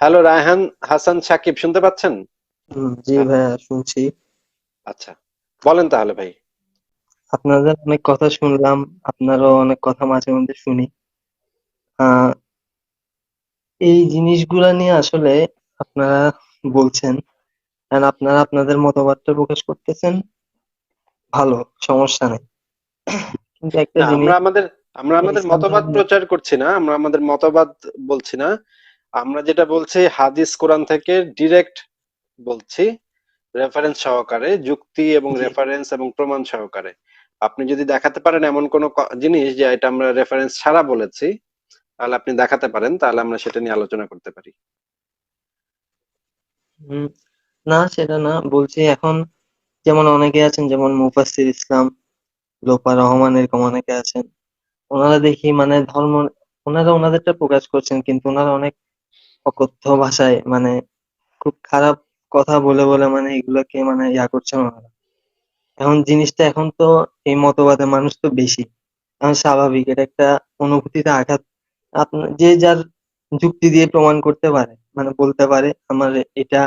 Hello Raihan Hasan Shakib শুনতে পাচ্ছেন? জি ভাইয়া শুনছি। আচ্ছা বলেন তাহলে ভাই। আপনাদের অনেক কথা শুনলাম আপনারও অনেক কথা মাঝে মধ্যে শুনি। এই জিনিসগুলা নিয়ে আসলে আপনারা বলছেন আপনারা আপনাদের মতবাদটা প্রকাশ করতেছেন ভালো সমস্যা নেই। কিন্তু একটা আমরা আমাদের আমরা আমাদের মতবাদ প্রচার করছি না আমরা আমাদের মতবাদ বলছি না। আমরা যেটা বলছি হাদিস কোরআন থেকে ডিরেক্ট বলছি রেফারেন্স সহকারে যুক্তি এবং রেফারেন্স এবং প্রমাণ সহকারে। আপনি যদি দেখাতে পারেন এমন কোন জিনিস যে এটা আমরা রেফারেন্স ছাড়া বলেছি তাহলে আপনি দেখাতে পারেন তাহলে আমরা সেটা নিয়ে আলোচনা করতে পারি। হুম, না সেটা না বলছি এখন যেমন অনেকে আছেন যেমন মুফাসসির ইসলাম লোপা রহমান এরকম অনেকে আছেন ওনারা দেখি মানে ধর্ম ওনারা ওনাদেরটা প্রকাশ করছেন কিন্তু ওনারা অনেক অকথ্য ভাষায় মানে খুব খারাপ কথা বলে বলে মানে এগুলোকে মানে ইয়া করছেন ওনারা এখন জিনিসটা এখন তো এই মতবাদে মানুষ তো বেশি। এখন স্বাভাবিক, এটা একটা অনুভূতিতে আঘাত। আপনার যে যার যুক্তি দিয়ে প্রমাণ করতে পারে মানে বলতে পারে, আমার এটা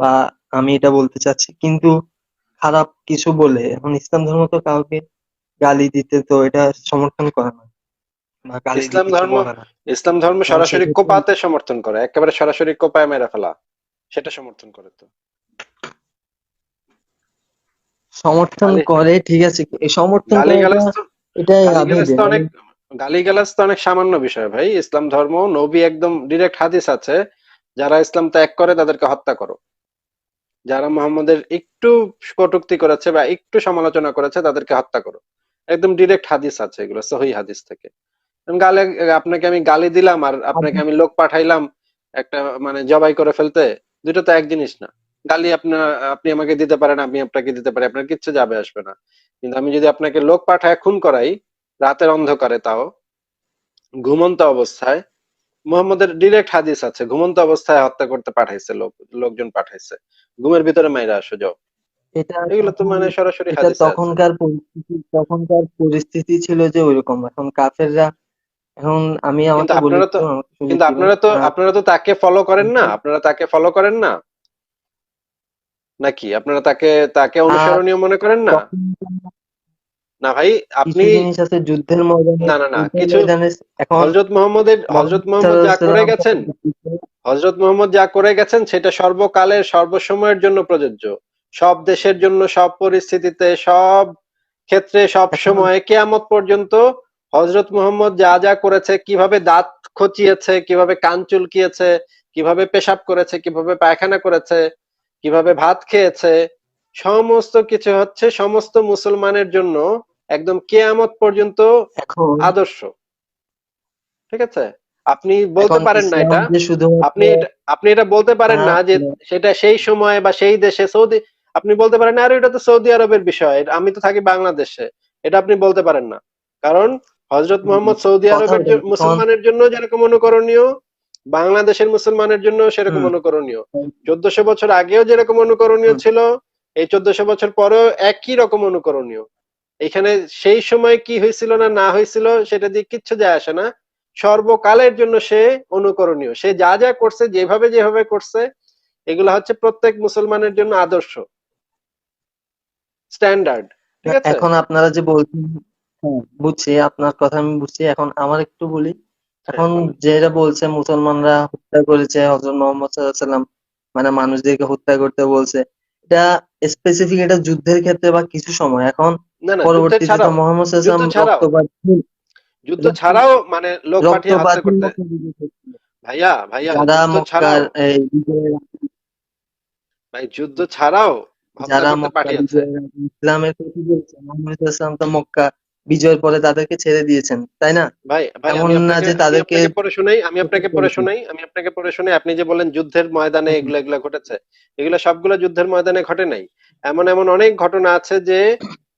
বা আমি এটা বলতে চাচ্ছি। কিন্তু খারাপ কিছু বলে, এখন ইসলাম ধর্ম তো কাউকে গালি দিতে তো এটা সমর্থন করে না। ইসলাম ধর্ম- ইসলাম ধর্ম সরাসরি কোপাতে সমর্থন করে একেবারে সরাসরি কোপায় মেরে ফেলা সেটা সমর্থন করে তো। সমর্থন করে ঠিক আছে এই সমর্থন এটাই অনেক গালিগালাজ তো অনেক সামান্য বিষয় ভাই। ইসলাম ধর্ম নবী একদম ডিরেক্ট হাদিস আছে যারা ইসলাম ত্যাগ করে তাদেরকে হত্যা করো। যারা মোহাম্মদের একটু কটুক্তি করেছে বা একটু সমালোচনা করেছে তাদেরকে হত্যা করো। একদম ডিরেক্ট হাদিস আছে এগুলো সহি হাদিস থেকে। গালে আপনাকে আমি গালি দিলাম আর আপনাকে আমি লোক পাঠাইলাম একটা মানে জবাই করে ফেলতে দুটো তো এক জিনিস না। গালি আপনার আপনি আমাকে দিতে পারেন আমি আপনাকে দিতে পারি আপনার কিচ্ছু যাবে আসবে না। কিন্তু আমি যদি আপনাকে লোক পাঠায় খুন করাই রাতের অন্ধকারে তাও ঘুমন্ত অবস্থায় মোহাম্মদের ডিরেক্ট হাদিস আছে ঘুমন্ত অবস্থায় হত্যা করতে পাঠাইছে লোক লোকজন পাঠাইছে। ঘুমের ভিতরে মাইরা আসো যাও। এটা এগুলো তো মানে সরাসরি তখনকার পরিস্থিতি তখনকার পরিস্থিতি ছিল যে ওইরকম। এখন কাফেররা এখন আমি আমাকে আপনারা তো- কিন্তু আপনারা তো আপনারা তো তাকে ফলো করেন না? আপনারা তাকে ফলো করেন না? নাকি? আপনারা তাকে তাকে অনুসরণীয় মনে করেন না? না ভাই আপনি যুদ্ধের ময়দানে না, না, না, কিছু- হজরত মোহাম্মদের হজরত মোহাম্মদ যা করে গেছেন হজরত মোহাম্মদ যা করে গেছেন সেটা সর্বকালের সর্বসময়ের জন্য প্রযোজ্য। সব দেশের জন্য সব পরিস্থিতিতে সব ক্ষেত্রে সব সময় কেয়ামত পর্যন্ত হজরত মোহাম্মদ যা যা করেছে কীভাবে দাঁত খচিয়েছে কীভাবে কান চুলকিয়েছে কীভাবে পেশাব করেছে কীভাবে পায়খানা করেছে কীভাবে ভাত খেয়েছে সমস্ত কিছু হচ্ছে সমস্ত মুসলমানের জন্য একদম কেয়ামত পর্যন্ত আদর্শ। ঠিক আছে? আপনি বলতে পারেন না এটা। আপনি আপনি এটা বলতে পারেন না যে হ্যাঁ, সেটা সেই সময় বা সেই দেশে সৌদি আপনি বলতে পারেন না আরে এটা তো সৌদি আরবের বিষয় আমি তো থাকি বাংলাদেশে। এটা আপনি বলতে পারেন না। কারণ হজরত মোহাম্মদ সৌদি আরবের মুসলমানের জন্য যেরকম অনুকরণীয় বাংলাদেশের মুসলমানের জন্য সেরকম অনুকরণীয়। চোদ্দশো বছর আগেও যেরকম অনুকরণীয় ছিল এই চোদ্দশো বছর পরেও একই রকম অনুকরণীয়। এখানে সেই সময় কি হয়েছিল না না হয়েছিল সেটা দিয়ে কিচ্ছু যায় আসে না। সর্বকালের জন্য সে অনুকরণীয়। সে যা যা করছে যেভাবে যেভাবে করছে এগুলো হচ্ছে প্রত্যেক মুসলমানের জন্য আদর্শ। স্ট্যান্ডার্ড। ঠিক আছে? এখন আপনারা যে বলছেন বুঝছি আপনার কথা আমি বুঝছি। এখন আমার একটু বলি এখন হ্যাঁ, যেটা বলছে মুসলমানরা হত্যা করেছে হযরত মোহাম্মদ সাল্লাম মানে মানুষদেরকে হত্যা করতে বলছে। এটা স্পেসিফিক এটা যুদ্ধের ক্ষেত্রে বা কিছু সময়। এখন পরবর্তীতে তো মোহাম্মদ সাল্লাম রক্তপাত যুদ্ধ ছাড়াও মানে লোক পাঠিয়ে হত্যা করতে। ভাইয়া ভাইয়া যুদ্ধ ছাড়াও ভাই যুদ্ধ ছাড়াও যারা ইসলামের কথা বলছে মোহাম্মদ সাল্লাম তো মক্কা বিজয়ের পরে তাদেরকে ছেড়ে দিয়েছেন তাই না? ভাই এমন না যে তাদেরকে পড়ে শোনাই আমি আপনাকে করেছেন। শোনাই আমি আপনাকে পড়ে শোনাই। আপনি যে বলেন যুদ্ধের ময়দানে। এগুলো এগুলো ঘটেছে। এগুলো সবগুলো যুদ্ধের ময়দানে ঘটে নাই। এমন এমন অনেক ঘটনা আছে যে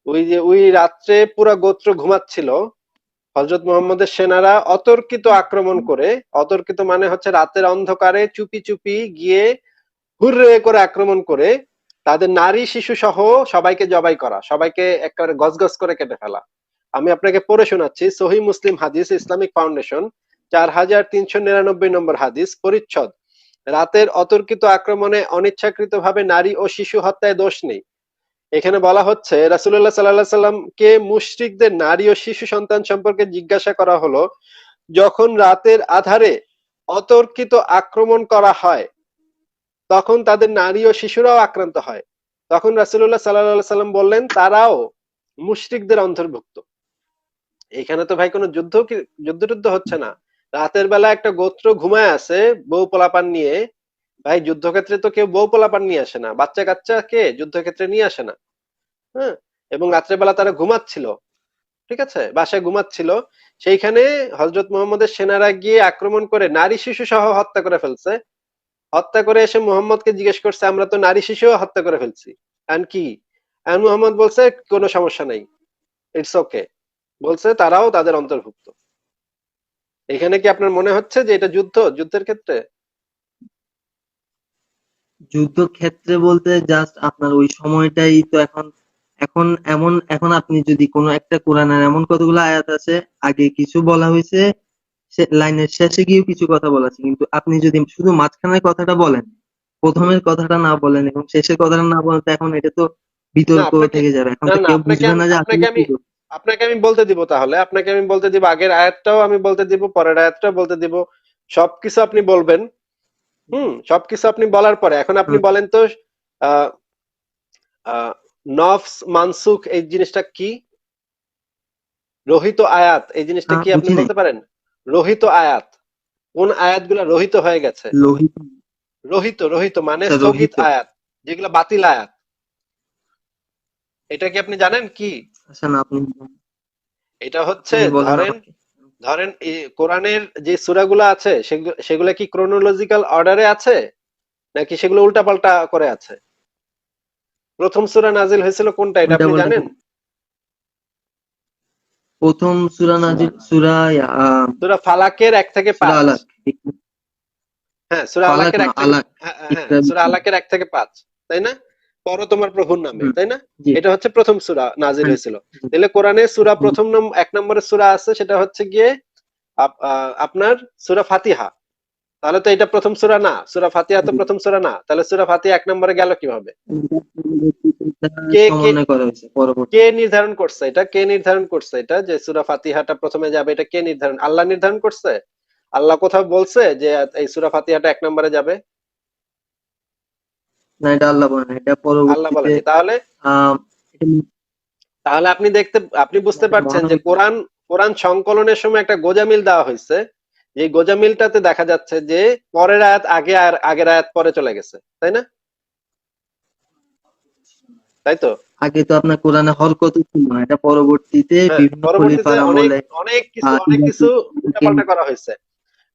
ওই যে ওই রাত্রে পুরা গোত্র ঘুমাচ্ছিল। হজরত মোহাম্মদের সেনারা অতর্কিত আক্রমণ করে অতর্কিত মানে হচ্ছে রাতের অন্ধকারে চুপি চুপি গিয়ে হুররে করে আক্রমণ করে তাদের নারী শিশু সহ সবাইকে জবাই করা সবাইকে একেবারে গজগজ করে কেটে ফেলা। আমি আপনাকে পড়ে শোনাচ্ছি সহি মুসলিম হাদিস ইসলামিক ফাউন্ডেশন, চার হাজার তিনশো নিরানব্বই নম্বর হাদিস, পরিচ্ছদ। রাতের অতর্কিত আক্রমণে অনিচ্ছাকৃতভাবে নারী ও শিশু হত্যায় দোষ নেই। এখানে বলা হচ্ছে, রাসূলুল্লাহ সাল্লাল্লাহু সাল্লামকে মুশরিকদের নারী ও শিশু সন্তান সম্পর্কে জিজ্ঞাসা করা হলো, যখন রাতের আধারে অতর্কিত আক্রমণ করা হয়, তখন তাদের নারী ও শিশুরাও আক্রান্ত হয়। তখন রাসুল্লাহ সাল্লাল্লাহু সাল্লাম বললেন, তারাও মুশরিকদের অন্তর্ভুক্ত। এখানে তো ভাই কোনো যুদ্ধ যুদ্ধ টুদ্ধ হচ্ছে না। রাতের বেলা একটা গোত্র ঘুমায় আছে বউ পোলাপান নিয়ে। ভাই, যুদ্ধক্ষেত্রে তো কেউ বউ পোলাপান নিয়ে আসে না। বাচ্চা কাচ্চাকে যুদ্ধক্ষেত্রে নিয়ে আসে না। হ্যাঁ? এবং রাত্রেবেলা তারা ঘুমাচ্ছিল। ঠিক আছে? বাসায় ঘুমাচ্ছিল। সেইখানে হজরত মোহাম্মদের সেনারা গিয়ে আক্রমণ করে নারী শিশু সহ হত্যা করে ফেলছে। হত্যা করে এসে মোহাম্মদকে জিজ্ঞেস করছে, আমরা তো নারী শিশুও হত্যা করে ফেলছি। আর কি? আর মোহাম্মদ বলছে, কোনো সমস্যা নাই। ইটস ওকে বলছে তারাও তাদের অন্তর্ভুক্ত। এখানে কি আপনার মনে হচ্ছে যে এটা যুদ্ধ? যুদ্ধের ক্ষেত্রে? যুদ্ধ ক্ষেত্রে বলতে জাস্ট আপনার ওই সময়টাই তো এখন এখন এমন এখন আপনি যদি কোনো একটা কোরআনের এমন কতগুলো আয়াত আছে আগে কিছু বলা হয়েছে লাইনের শেষে গিয়েও কিছু কথা বলা আছে কিন্তু আপনি যদি শুধু মাঝখানের কথাটা বলেন প্রথমের কথাটা না বলেন এবং শেষের কথাটা না বলেন তো এখন এটা তো বিতর্ক থেকে যাবে। এখন তো কেউ বুঝবে না যে আপনাকে আপনাকে আমি বলতে দিব তাহলে। আপনাকে আমি বলতে দিব আগের আয়াতটাও আমি বলতে দিব পরের আয়াতটাও বলতে দিব। সবকিছু আপনি বলবেন। হুম সবকিছু আপনি বলার পরে এখন আপনি বলেন তো নফস মানসুখ এই জিনিসটা কি? রহিত আয়াত এই জিনিসটা কি আপনি বলতে পারেন? রহিত আয়াত কোন আয়াতগুলা রহিত হয়ে গেছে? রহিত রহিত মানে আচ্ছা, স্থগিত রহিত। আয়াত যেগুলো বাতিল আয়াত। এটা কি আপনি জানেন কি? আচ্ছা না আপনি। এটা হচ্ছে ধরেন ধরেন কোরআনের যে সূরাগুলো আছে সেগুলো কি ক্রোনোলজিক্যাল অর্ডারে আছে? নাকি সেগুলো উল্টাপাল্টা করে আছে? প্রথম সূরা নাজিল হয়েছিল কোনটা এটা আপনি জানেন? প্রথম সূরা নাজিল সূরা সূরা ফালাকের এক থেকে সূরা পাঁচ। হ্যাঁ সূরা আলাকের না, এক থেকে আলাক। হ্যাঁ, হ্যাঁ, সূরা আলাকের এক থেকে পাঁচ তাই না? পর তোমার প্রভুর নামে তাই না? এটা হচ্ছে প্রথম সূরা হুম। হয়েছিল। তাহলে কোরআনে সূরা। প্রথম নম এক নম্বরের সূরা আছে সেটা হচ্ছে গিয়ে আপনার সূরা ফাতিহা। তাহলে তো এটা প্রথম সূরা না সূরা ফাতিহা তো প্রথম সূরা না। তাহলে সূরা ফাতিহা এক নম্বরে গেল কীভাবে? কে নির্ধারণ করছে এটা? কে নির্ধারণ করছে এটা? যে সুরা ফাতিহাটা প্রথমে যাবে এটা কে নির্ধারণ? আল্লাহ নির্ধারণ করছে? আল্লাহ কোথাও বলছে যে এই সুরা ফাতিহাটা এক নম্বরে যাবে? না এটা আল্লাহ বলে না এটা আল্লাহ তাহলে তাহলে আপনি দেখতে আপনি বুঝতে পারছেন যে কোরআন কোরআন সংকলনের সময় একটা গোজামিল দেওয়া হয়েছে। এই গোজামিলটাতে দেখা যাচ্ছে যে পরের আয়াত আগে আর আগের আয়াত পরে চলে গেছে। তাই না? তাই তো? আগে তো আপনার কোরআনে হরকত ছিল না এটা পরবর্তীতে হ্যাঁ, অনেক কিছু অনেক কিছু উল্টাপাল্টা করা হয়েছে।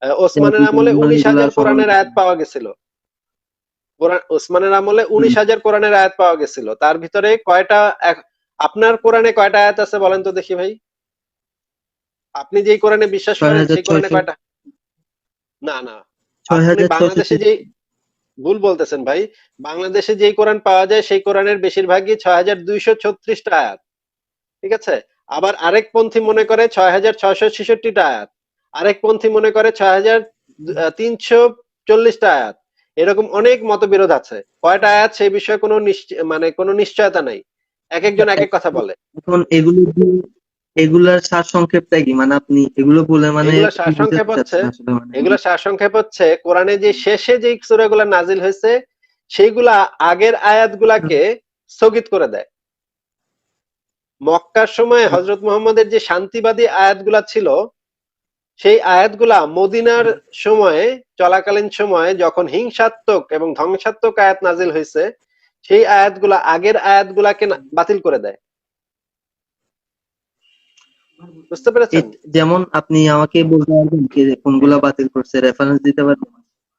ওসমানের আমলে উনিশ হাজার কোরআনের আয়াত পাওয়া গেছিল। কোরআন ওসমানের আমলে উনিশ হাজার কোরআনের আয়াত পাওয়া গেছিল। তার ভিতরে কয়টা আপনার কোরআনে কয়টা আয়াত আছে বলেন তো দেখি ভাই? আপনি যেই কোরআনে বিশ্বাস করেন সেই কোরআনে কয়টা? না না। বাংলাদেশে যেই ভুল বলতেছেন ভাই। বাংলাদেশে যেই কোরআন পাওয়া যায় সেই কোরআনের বেশিরভাগই ছয় হাজার দুইশো ছত্রিশটা আয়াত। ঠিক আছে? আবার আরেক পন্থী মনে করে ছয় হাজার ছয়শো ছেষট্টিটা আয়াত। আরেক পন্থী মনে করে ছয় হাজার তিনশো চল্লিশটা আয়াত। এরকম অনেক মতবিরোধ আছে। কয়টা আয়াত সেই বিষয়ে কোনো মানে কোনো নিশ্চয়তা নাই। এক একজন এক এক কথা বলে। এখন এগুলো এগুলার সার সংক্ষেপটা কি? মানে আপনি এগুলো বলে মানে সারসংক্ষেপ হচ্ছে- মানে। এগুলো সারসংক্ষেপ হচ্ছে কোরআনে যে শেষে যে সূরাগুলো নাজিল হয়েছে সেইগুলা আগের আয়াতগুলাকে স্থগিত করে দেয়। মক্কার সময় হজরত মোহাম্মদের যে শান্তিবাদী আয়াতগুলা ছিল সেই আয়াতগুলা মদিনার সময়ে চলাকালীন সময়ে যখন হিংসাত্মক এবং ধ্বংসাত্মক আয়াত নাজিল হয়েছে সেই আয়াতগুলা আগের আয়াতগুলাকে বাতিল করে দেয়। বুঝতে পেরেছেন? যেমন আপনি আমাকে বলতে পারবেন কোনগুলা বাতিল করছে রেফারেন্স দিতে পারবেন?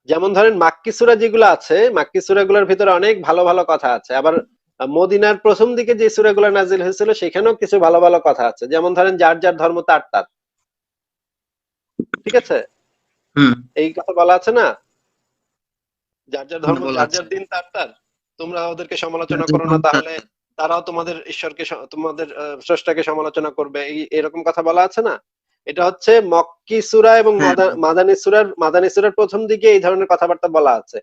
যেমন ধরেন মাক্কি সূরা যেগুলো আছে মাক্কি সূরাগুলোর ভিতরে অনেক ভালো ভালো কথা আছে। আবার মদিনার প্রথম দিকে যে সূরাগুলো নাজিল হয়েছিল সেখানেও কিছু ভালো ভালো কথা আছে। যেমন ধরেন যার যার ধর্ম তার তার। ঠিক আছে? এই কথা বলা আছে না? যার যার ধর্ম যার যার দিন তার তার। তোমরা ওদেরকে সমালোচনা করো না তাহলে তারাও তোমাদের ঈশ্বরকে তোমাদের স্রষ্টাকে সমালোচনা করবে। এই এরকম কথা বলা আছে না? এটা হচ্ছে মক্কি সুরা এবং হ্যাঁ। মাদা- মাদানী সুরার মাদানী সূরার প্রথম দিকে এই ধরনের কথাবার্তা বলা আছে।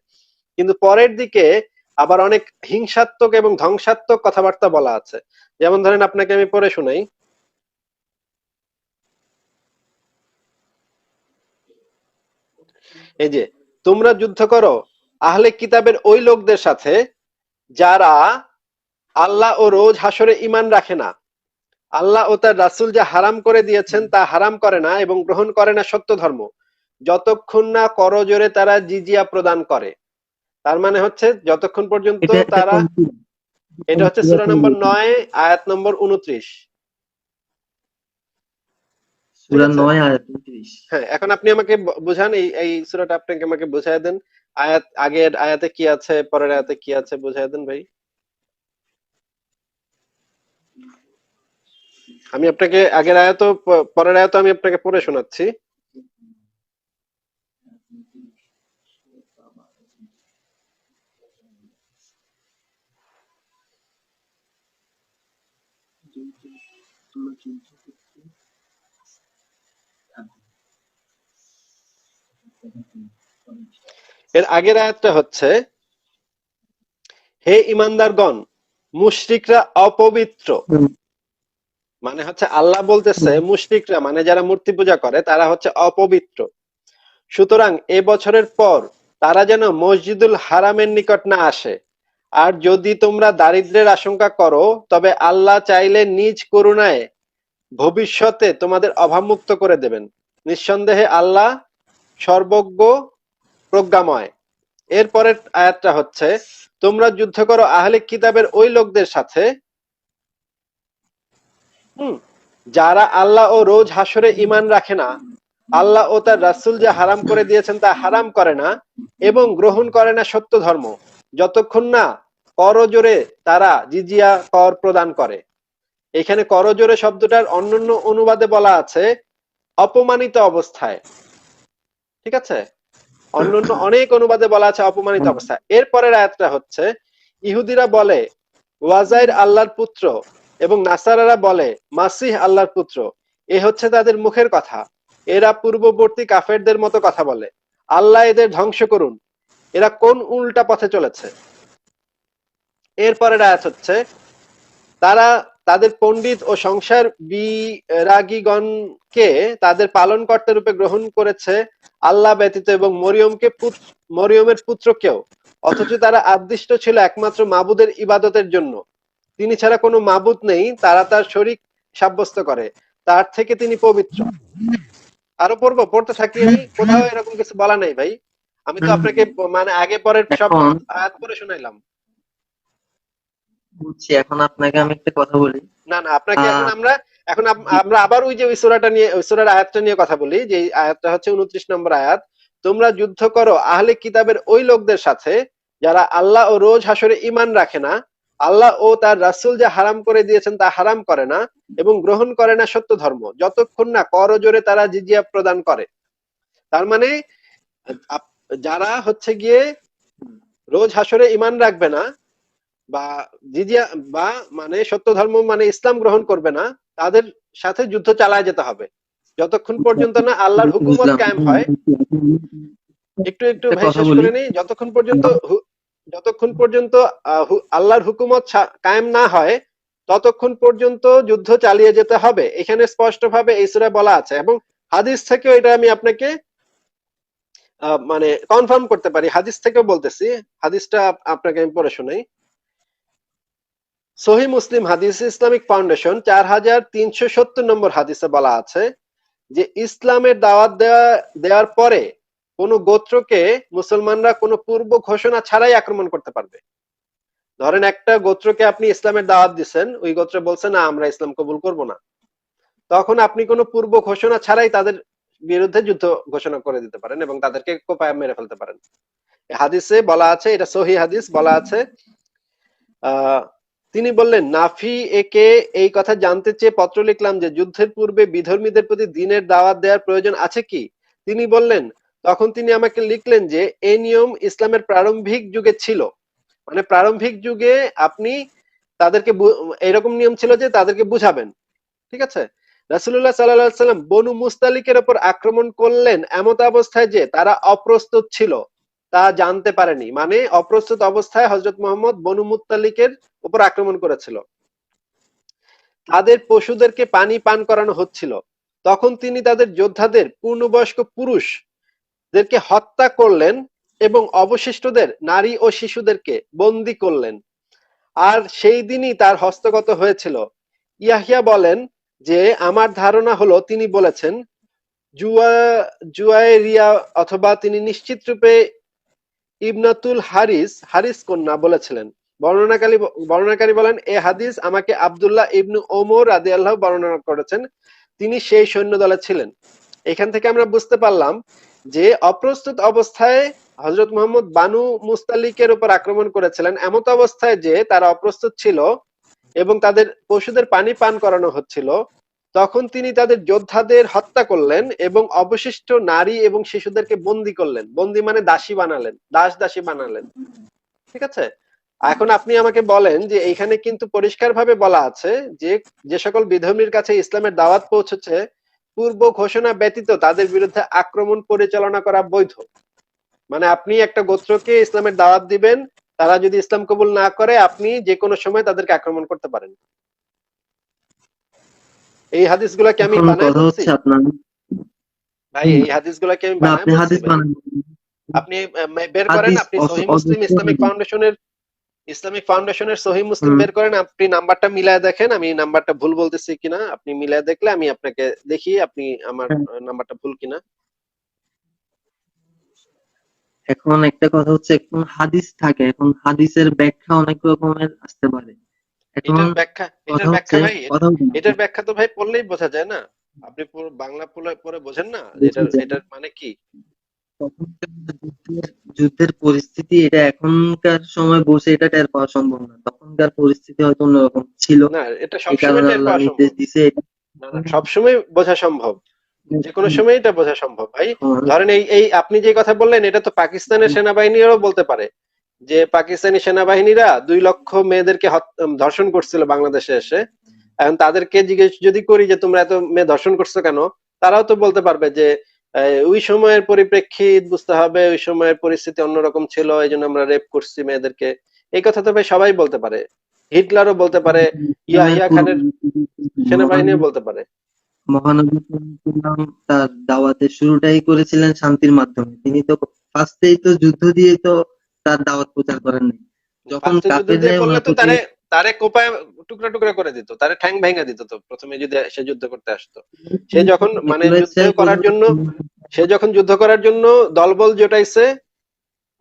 কিন্তু পরের দিকে আবার অনেক হিংসাত্মক এবং ধ্বংসাত্মক কথাবার্তা বলা আছে। যেমন ধরেন আপনাকে আমি পড়ে শোনাই। এই যে তোমরা যুদ্ধ করো আহলে কিতাবের ওই লোকদের সাথে যারা আল্লাহ ও রোজ হাসরে ইমান রাখে না। আল্লাহ ও তার রাসূল যা হারাম করে দিয়েছেন তা হারাম করে না এবং গ্রহণ করে না সত্য ধর্ম। যতক্ষণ না করজোরে তারা জিজিয়া প্রদান করে। তার মানে হচ্ছে যতক্ষণ পর্যন্ত তারা এটা হচ্ছে সূরা নম্বর নয় আয়াত নম্বর উনত্রিশ। সূরা ঠিক নয় আয়াত উনত্রিশ হ্যাঁ এখন আপনি আমাকে বোঝান এই এই সূরাটা আপনাকে আমাকে বুঝাই দেন। আয়াত আগের আয়াতে কি আছে পরের আয়াতে কি আছে বুঝাই দেন ভাই। আমি আপনাকে আগের আয়াত পরের আয়াত আমি আপনাকে পড়ে শোনাচ্ছি। এর আগের আয়াতটা হচ্ছে হে ইমানদারগণ মুশরিকরা অপবিত্র। মানে হচ্ছে আল্লাহ বলতেছে মুশরিকরা মানে যারা মূর্তি পূজা করে তারা হচ্ছে অপবিত্র। সুতরাং এ বছরের পর তারা যেন মসজিদুল হারামের নিকট না আসে। আর যদি তোমরা দারিদ্র্যের আশঙ্কা করো তবে আল্লাহ চাইলে নিজ করুণায় ভবিষ্যতে তোমাদের অভাবমুক্ত করে দেবেন। নিঃসন্দেহে আল্লাহ সর্বজ্ঞ প্রজ্ঞাময়। এরপরের আয়াতটা হচ্ছে, তোমরা যুদ্ধ করো আহলে কিতাবের ওই লোকদের সাথে। হুম, যারা আল্লাহ ও রোজ হাসরে ইমান রাখে না, আল্লাহ ও তার রাসূল যা হারাম করে দিয়েছেন তা হারাম করে না এবং গ্রহণ করে না সত্য ধর্ম, যতক্ষণ না করজোরে তারা জিজিয়া কর প্রদান করে। এখানে করজোরে শব্দটার অন্যান্য অনুবাদে বলা আছে, অপমানিত অবস্থায়। ঠিক আছে? অন্যান্য অনেক অনুবাদে বলা আছে অপমানিত অবস্থায় এরপরের আয়াতটা হচ্ছে ইহুদিরা বলে ওয়াজাইর আল্লাহর পুত্র এবং নাসারারা বলে মাসিহ আল্লাহর পুত্র। এ হচ্ছে তাদের মুখের কথা। এরা পূর্ববর্তী কাফেরদের মতো কথা বলে। আল্লাহ এদের ধ্বংস করুন। এরা কোন উল্টা পথে চলেছে? এরপরের আয়াত হচ্ছে তারা তাদের পণ্ডিত ও সংসার বিরাগীগণকে তাদের পালনকর্তা রূপে গ্রহণ করেছে আল্লাহ ব্যতীত এবং মরিয়মকে মরিয়মের পুত্রকেও। অথচ তারা আদিষ্ট ছিল একমাত্র মাবুদের ইবাদতের জন্য। তিনি ছাড়া কোনো মাবুদ নেই তারা তার শরীক সাব্যস্ত করে। তার থেকে তিনি পবিত্র। আরও পড়ব? পড়তে থাকি আমি? কোথাও এরকম কিছু বলা নাই ভাই। আমি তো আপনাকে মানে আগে পরের সব আয়াত করে শোনাইলাম। বুঝছি এখন আপনাকে আমি একটা কথা বলি। না না আপনাকে এখন আমরা এখন আমরা আবার ওই যে ওই সূরাটা নিয়ে ওই সূরার আয়াতটা নিয়ে কথা বলি যে আয়াতটা হচ্ছে উনত্রিশ নম্বর আয়াত। তোমরা যুদ্ধ করো আহলে কিতাবের ওই লোকদের সাথে যারা আল্লাহ ও রোজ হাসরে ইমান রাখে না। আল্লাহ ও তার রাসূল যা হারাম করে দিয়েছেন তা হারাম করে না এবং গ্রহণ করে না সত্য ধর্ম। যতক্ষণ না করজোরে তারা জিজিয়া প্রদান করে। তার মানে যারা হচ্ছে গিয়ে রোজ হাসরে ইমান রাখবে না বা জিজিয়া বা মানে সত্য ধর্ম মানে ইসলাম গ্রহণ করবে না তাদের সাথে যুদ্ধ চালায় যেতে হবে। যতক্ষণ পর্যন্ত না আল্লাহর হুকুমত কায়েম হয় একটু একটু ভাই শেষ করে নেই যতক্ষণ পর্যন্ত যতক্ষণ পর্যন্ত আল্লাহর হুকুমত কায়েম না হয় ততক্ষণ পর্যন্ত যুদ্ধ চালিয়ে যেতে হবে। এখানে স্পষ্টভাবে এই সূরায় বলা আছে এবং হাদিস থেকেও এটা আমি আপনাকে আহ, মানে কনফার্ম করতে পারি। হাদিস থেকেও বলতেছি। হাদিসটা আপনাকে আমি পড়ে শোনাই। সহি মুসলিম হাদিস ইসলামিক ফাউন্ডেশন চার হাজার তিনশো সত্তর নম্বর হাদিসে বলা আছে যে ইসলামের দাওয়াত দেওয়া দেওয়ার পরে কোন গোত্রকে মুসলমানরা কোনো পূর্ব ঘোষণা ছাড়াই আক্রমণ করতে পারবে। ধরেন একটা গোত্রকে আপনি ইসলামের দাওয়াত দিচ্ছেন ওই গোত্র বলছে, না, আমরা ইসলাম কবুল করব না। তখন আপনি কোনো পূর্ব ঘোষণা ছাড়াই তাদের বিরুদ্ধে যুদ্ধ ঘোষণা করে দিতে পারেন এবং তাদেরকে কোপায় মেরে ফেলতে পারেন। হাদিসে বলা আছে, এটা সহি হাদিস, বলা আছে, আহ তিনি বললেন, নাফি একে এই কথা জানতে চেয়ে পত্র লিখলাম যে, যুদ্ধের পূর্বে বিধর্মীদের প্রতি দিনের দাওয়াত দেওয়ার প্রয়োজন আছে কি? তিনি বললেন, তখন তিনি আমাকে লিখলেন যে এই নিয়ম ইসলামের প্রারম্ভিক যুগে ছিল। মানে প্রারম্ভিক যুগে আপনি তাদেরকে এরকম নিয়ম ছিল যে, তাদেরকে বুঝাবেন। ঠিক আছে? রাসুল্লাহ আলাইহি সাল্লাম বনু মুস্তালিকের ওপর আক্রমণ করলেন এমত অবস্থায় যে, তারা অপ্রস্তুত ছিল। তা জানতে পারেনি। মানে অপ্রস্তুত অবস্থায় হযরত মুহাম্মদ বনু মুত্তালিকের উপর আক্রমণ করেছিল। তাদের পশুদেরকে পানি পান করানো হচ্ছিল। তখন তিনি তাদের যোদ্ধাদের পূর্ণবয়স্ক পুরুষদেরকে হত্যা করলেন এবং অবশিষ্টদের নারী ও শিশুদেরকে বন্দি করলেন। আর সেই দিনই তার হস্তগত হয়েছিল। ইয়াহিয়া বলেন যে, আমার ধারণা হলো তিনি বলেছেন জুয়া জুয়াইরিয়া অথবা তিনি নিশ্চিত রূপে ইবনাতুল হারিস হারিস কন্যা বলেছিলেন। বর্ণনাকারী বর্ণনাকারী বলেন, এ হাদিস আমাকে আব্দুল্লাহ ইবনু ওমর রাদি আল্লাহ বর্ণনা করেছেন। তিনি সেই সৈন্য দলে ছিলেন। এখান থেকে আমরা বুঝতে পারলাম যে অপ্রস্তুত অবস্থায় হজরত মোহাম্মদ বানু মুস্তালিকের উপর আক্রমণ করেছিলেন, এমত অবস্থায় যে তারা অপ্রস্তুত ছিল এবং তাদের পশুদের পানি পান করানো হচ্ছিল। তখন তিনি তাদের যোদ্ধাদের হত্যা করলেন এবং অবশিষ্ট নারী এবং শিশুদেরকে বন্দি করলেন। বন্দি মানে দাসী বানালেন, দাস দাসী বানালেন। ঠিক আছে? এখন আপনি আমাকে বলেন যে এইখানে কিন্তু পরিষ্কারভাবে বলা আছে যে যে সকল বিধর্মীর কাছে ইসলামের দাওয়াত পৌঁছেছে, পূর্ব ঘোষণা ব্যতীত তাদের বিরুদ্ধে আক্রমণ পরিচালনা করা বৈধ। মানে আপনি একটা গোত্রকে ইসলামের দাওয়াত দিবেন, তারা যদি ইসলাম কবুল না করে, আপনি যে কোনো সময় তাদেরকে আক্রমণ করতে পারেন। এই আমি ভাই এই হাদিসগুলো কি আমি আপনি হাদিস? বানান। আপনি বের করেন আপনি মুসলিম ইসলামিক ফাউন্ডেশনের ইসলামিক ফাউন্ডেশনের সহি মুসলিম বের করেন আপনি নাম্বারটা মিলায় দেখেন আমি নাম্বারটা ভুল বলতেছি কিনা আপনি মিলায় দেখলে আমি আপনাকে দেখি আপনি আমার হ্যাঁ। নাম্বারটা ভুল কিনা। এখন একটা কথা হচ্ছে এখন হাদিস থাকে এখন হাদিসের ব্যাখ্যা অনেক রকমের আসতে পারে। এটার ব্যাখ্যা এটার ব্যাখ্যা ভাই এটার ব্যাখ্যা তো ভাই পড়লেই বোঝা যায় না। আপনি পুরো বাংলা পরে বোঝেন না এটার এটার মানে কি? যুদ্ধের পরিস্থিতি এটা এখনকার সময় বসে এটা টের পাওয়া সম্ভব না। তখনকার পরিস্থিতি হয়তো অন্যরকম ছিল। না এটা সবসময় টের পাওয়া সম্ভব। দিছে সবসময় বোঝা সম্ভব। যে কোনো সময় এটা বোঝা সম্ভব ভাই। হ্যাঁ, ধরেন এই এই আপনি যে কথা বললেন এটা তো পাকিস্তানের সেনাবাহিনীরও বলতে পারে। যে পাকিস্তানি সেনাবাহিনীরা দুই লক্ষ মেয়েদেরকে ধর্ষণ করছিল বাংলাদেশে এসে। এখন তাদেরকে জিজ্ঞেস যদি করি যে তোমরা এত মেয়ে ধর্ষণ করছ কেন, তারাও তো বলতে পারবে যে ওই সময়ের পরিপ্রেক্ষিত বুঝতে হবে, ওই সময়ের পরিস্থিতি অন্যরকম ছিল, এই জন্য আমরা রেপ করছি মেয়েদেরকে। এই কথা তো ভাই সবাই বলতে পারে। হিটলারও বলতে পারে ইয়া ইয়া খানের সেনাবাহিনীও বলতে পারে। মহানবী তার শুরুটাই করেছিলেন শান্তির মাধ্যমে। তিনি তো ফার্স্টেই তো যুদ্ধ দিয়ে তো তার দাওয়াত প্রচার করেন নাই। যখন কাফেররা তারে তারে কোপায় টুকরা টুকরা করে দিত তারে ঠ্যাং ভেঙে দিত তো প্রথমে যদি সে যুদ্ধ করতে আসতো। সে যখন মানে যুদ্ধ করার জন্য সে যখন যুদ্ধ করার জন্য দলবল জোটাইছে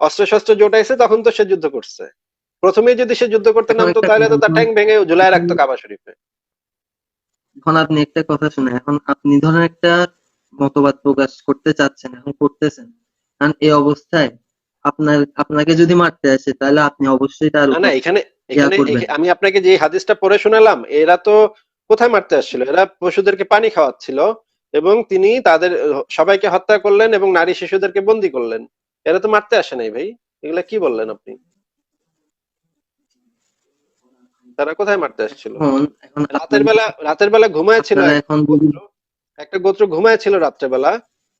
অস্ত্র শস্ত্র জোটাইছে তখন তো সে যুদ্ধ করছে। প্রথমে যদি সে যুদ্ধ করতে নামতো তাহলে তো তার ঠ্যাং ভেঙে ঝুলায় রাখতো কাবা শরীফে। এখন আপনি একটা কথা শুনে এখন আপনি ধরেন একটা মতবাদ প্রকাশ করতে চাচ্ছেন এখন করতেছেন। কারণ এই অবস্থায় আপনার আপনাকে যদি মারতে আসে তাহলে আপনি অবশ্যই তার না এখানে এখানে আমি আপনাকে যে হাদিসটা পড়ে শোনালাম এরা তো কোথায় মারতে আসছিল? এরা পশুদেরকে পানি খাওয়াচ্ছিল এবং তিনি তাদের সবাইকে হত্যা করলেন এবং নারী শিশুদেরকে বন্দি করলেন। এরা তো মারতে আসে নাই ভাই। এগুলা কি বললেন আপনি? তারা কোথায় মারতে আসছিল? রাতের বেলা রাতের বেলা ঘুমায় ছিল। একটা গোত্র ঘুমায় ছিল রাত্রে বেলা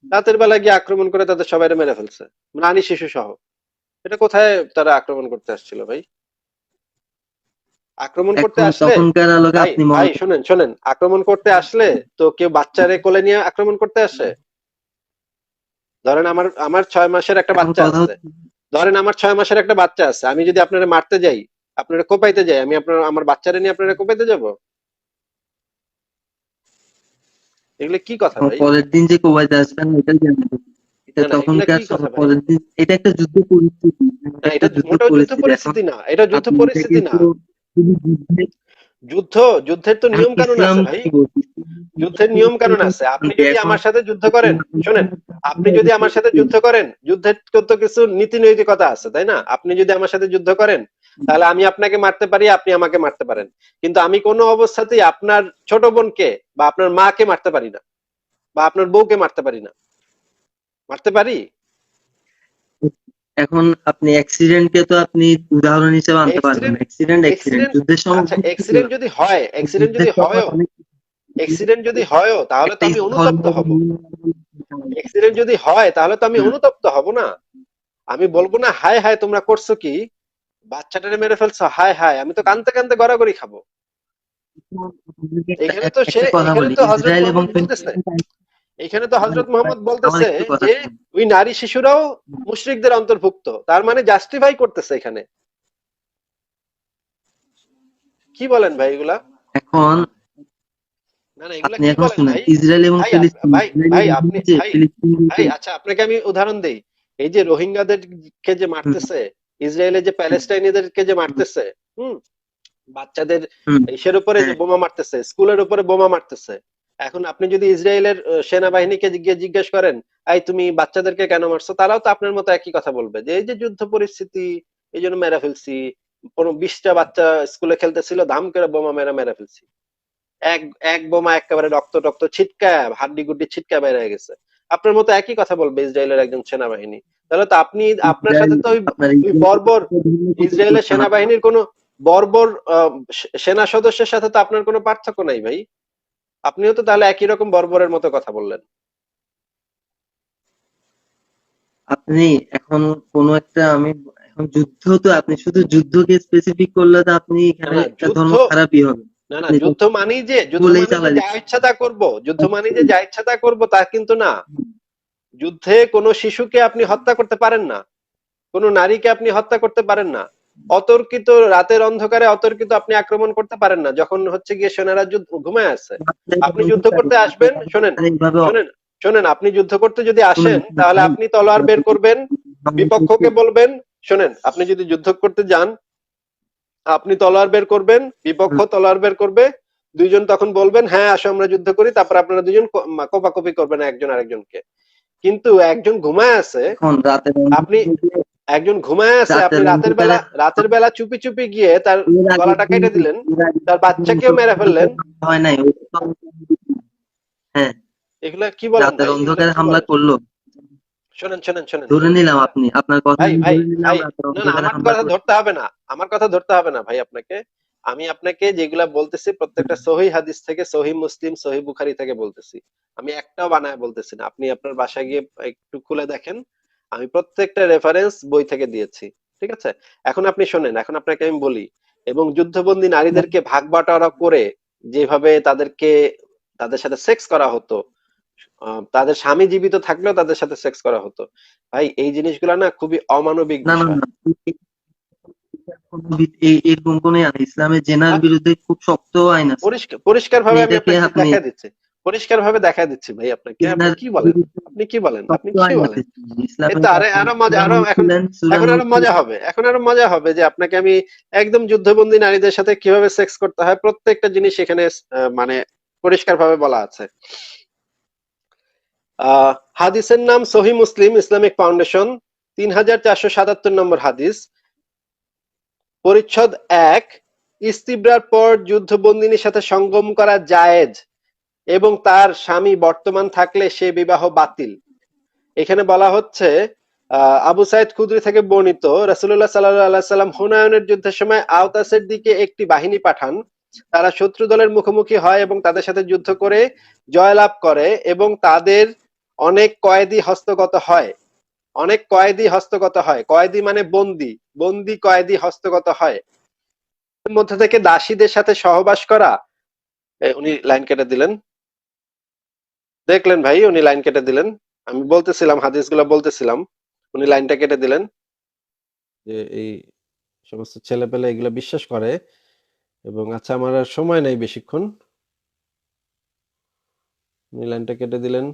রাতের বেলা গিয়ে আক্রমণ করে তাদের সবাই মেরে ফেলছে। নারী শিশু সহ। এটা কোথায় তারা আক্রমণ করতে আসছিল ভাই? আক্রমণ করতে আসলে ভাই মনে শোনেন শোনেন। আক্রমণ করতে আসলে তো কেউ বাচ্চারে কোলে নিয়ে আক্রমণ করতে আসে? ধরেন আমার আমার ছয় মাসের একটা বাচ্চা আছে। ধরেন আমার ছয় মাসের একটা বাচ্চা আছে। আমি যদি আপনারা মারতে যাই আপনারা কোপাইতে যাই আমি আপনার আমার বাচ্চারে নিয়ে আপনারা কোপাইতে যাব? এগুলো কি কথা ভাই? পরের দিন যে কোবাইতে আসবেন এটা জানেন এটা তখনকার পরের দিন এটা একটা যুদ্ধ পরিস্থিতি। না, এটা যুদ্ধ পরিস্থিতি। না এটা যুদ্ধ পরিস্থিতি না। যুদ্ধে যুদ্ধ যুদ্ধের তো নিয়ম কানুন আছে ভাই। যুদ্ধের নিয়ম কানুন আছে। আপনি যদি আমার সাথে যুদ্ধ করেন শোনেন আপনি যদি আমার সাথে যুদ্ধ করেন যুদ্ধের তো কিছু নীতি নৈতিকতা আছে তাই না? আপনি যদি আমার সাথে যুদ্ধ করেন তাহলে আমি আপনাকে মারতে পারি আপনি আমাকে মারতে পারেন। কিন্তু আমি কোনো অবস্থাতেই আপনার ছোট বোনকে বা আপনার মাকে মারতে পারি না বা আপনার বউকে মারতে পারি না। মারতে পারি? এখন আপনি অ্যাক্সিডেন্টকে তো আপনি উদাহরণ হিসেবে আনতে পারবেন অ্যাক্সিডেন্ট অ্যাক্সিডেন্ট যুদ্ধের সময় আচ্ছা অ্যাক্সিডেন্ট যদি হয় অ্যাক্সিডেন্ট যদি অনেক- অ্যাক্সিডেন্ট যদি হয়ও তাহলে তো আমি অনুতপ্ত হব। অ্যাক্সিডেন্ট যদি হয় তাহলে তো আমি অনুতপ্ত হব না। আমি বলব না হায় হায় তোমরা করছ কি? বাচ্চাটারে মেরে ফেলছো হায় হায় আমি তো কানতে কানতে গড়াগড়ি খাব। এখানে তো সে এখানে তো মুহাম্মদ বলতেছে এখানে তো হজরত মুহাম্মদ আমার বলতেছে যে ওই নারী শিশুরাও মুশরিকদের অন্তর্ভুক্ত। তার মানে জাস্টিফাই করতেছে এখানে। কি বলেন ভাই এগুলা? এখন আপনি এখন শুনেন ইসরায়েল এবং ফিলিস্তিন আচ্ছা আপনাকে আমি উদাহরণ দেই। এই যে রোহিঙ্গাদেরকে যে মারতেছে ইসরায়েলে যে প্যালেস্টাইনিদেরকে যে মারতেছে হুম বাচ্চাদের। ইসের উপরে যে হ্যাঁ। বোমা মারতেছে স্কুলের উপরে বোমা মারতেছে এখন আপনি যদি ইসরায়েলের সেনাবাহিনীকে গিয়ে জিজ্ঞেস করেন এই তুমি বাচ্চাদেরকে কেন মারছো? তারাও তো আপনার মতো একই কথা বলবে যে, এই যে যুদ্ধ পরিস্থিতি, এই জন্য মেরা ফেলছি। কোনো বিশটা বাচ্চা স্কুলে খেলতেছিল দাম করে বোমা মেরা মেরা ফেলছি। এক এক বোমা একেবারে রক্ত টক্ত ছিটকা হাড্ডি গুড্ডি ছিটকা বেড়ে গেছে। আপনার মতো একই কথা বলবে ইসরায়েলের একজন সেনাবাহিনী। তাহলে তো আপনি, আপনার সাথে তো বর্বর ইসরায়েলের সেনাবাহিনীর কোনো বর্বর সেনা সদস্যের সাথে তো আপনার কোনো পার্থক্য নাই ভাই। আপনিও তো তাহলে একই রকম বর্বরের মতো কথা বললেন। আপনি এখন কোন একটা আমি এখন যুদ্ধ তো আপনি শুধু যুদ্ধকে স্পেসিফিক করলে তো আপনি এখানে একটা ধর্ম খারাপই হবে। না না আপনি যুদ্ধ যে মানে যে যা ইচ্ছা তা করব যুদ্ধ মানে যে যা ইচ্ছা তা করব তা কিন্তু না। যুদ্ধে কোনো শিশুকে আপনি হত্যা করতে পারেন না। কোনো নারীকে আপনি হত্যা করতে পারেন না। অতর্কিত রাতের অন্ধকারে অতর্কিত আপনি আক্রমণ করতে পারেন না। যখন হচ্ছে গিয়ে সেনারা যুদ্ধ ঘুমায় আছে। আপনি যুদ্ধ করতে আসবেন শোনেন শোনেন শোনেন আপনি যুদ্ধ করতে যদি আসেন তাহলে আপনি তলোয়ার বের করবেন বিপক্ষকে বলবেন শোনেন আপনি যদি যুদ্ধ করতে যান আপনি তলোয়ার বের করবেন বিপক্ষ তলোয়ার বের করবে দুইজন তখন বলবেন হ্যাঁ আসো আমরা যুদ্ধ করি। তারপর আপনারা দুজন ক- মা- করবেন একজন আরেকজনকে। কিন্তু একজন ঘুমায় আছে আপনি- একজন ঘুমায় আছে আপনি রাতের বেলা রাতের বেলা চুপি চুপি গিয়ে তার গলাটা কেটে দিলেন তার বাচ্চাকেও মেরে ফেললেন। হয় নাই হ্যাঁ। এগুলা কি বলেন রাতের অন্ধকারে হামলা করল। শোনেন শোনেন শোনেন। ধরে নিলাম আপনি আপনার কথা ভাই ভাই আমার কথা ধরতে হবে না আমার কথা ধরতে হবে না ভাই আপনাকে। আমি আপনাকে যেগুলা বলতেছি প্রত্যেকটা সহি হাদিস থেকে সহি মুসলিম সহি বুখারি থেকে বলতেছি। আমি একটাও বানায় বলতেছি না। আপনি আপনার বাসায় গিয়ে একটু খুলে দেখেন আমি প্রত্যেকটা রেফারেন্স বই থেকে দিয়েছি ঠিক আছে? এখন আপনি শোনেন এখন আপনাকে আমি বলি এবং যুদ্ধবন্দী নারীদেরকে ভাগ বাটোয়ারা করে যেভাবে তাদেরকে তাদের সাথে সেক্স করা হতো তাদের স্বামী জীবিত থাকলেও তাদের সাথে সেক্স করা হতো। ভাই এই জিনিসগুলা না খুবই অমানবিক এরকম কোন ইসলামের জেনার বিরুদ্ধে খুব শক্ত আইন পরিষ্কার পরিষ্কার ভাবে দেখা দিচ্ছি। পরিষ্কার ভাবে দেখা দিচ্ছি ভাই আপনাকে। আপনি কি বলেন? আপনি কি বলেন? আপনি কি বলেন? আরে আরও মজা আরও এখন এখন আরও মজা হবে এখন আরও মজা হবে যে আপনাকে আমি একদম যুদ্ধবন্দী নারীদের সাথে কীভাবে সেক্স করতে হয় প্রত্যেকটা জিনিস এখানে মানে পরিষ্কার ভাবে বলা আছে। আহ, হাদিসের নাম সহি মুসলিম ইসলামিক ফাউন্ডেশন তিন হাজার চারশো সাতাত্তর নম্বর হাদিস। পরিচ্ছদ এক ইস্তিব্রার পর যুদ্ধবন্দিনীর সাথে সঙ্গম করা জায়েজ। এবং তার স্বামী বর্তমান থাকলে সে বিবাহ বাতিল। এখানে বলা হচ্ছে আবু সাইদ খুদরি থেকে বর্ণিত রাসুল্লাহ সাল্লাহ সাল্লাম হুনায়নের যুদ্ধের সময় আওতাসের দিকে একটি বাহিনী পাঠান। তারা শত্রু দলের মুখোমুখি হয় এবং তাদের সাথে যুদ্ধ করে জয়লাভ করে এবং তাদের অনেক কয়েদি হস্তগত হয়। অনেক কয়েদি হস্তগত হয়। কয়েদি মানে বন্দি। বন্দি কয়েদি হস্তগত হয়। মধ্যে থেকে দাসীদের সাথে সহবাস করা। উনি লাইন কেটে দিলেন। দেখলেন ভাই, উনি লাইন কেটে দিলেন। আমি বলতেছিলাম, হাদিসগুলো বলতেছিলাম, উনি লাইনটা কেটে দিলেন। যে এই সমস্ত ছেলে পেলে এগুলো বিশ্বাস করে এবং আচ্ছা আমার আর সময় নেই বেশিক্ষণ। উনি লাইনটা কেটে দিলেন।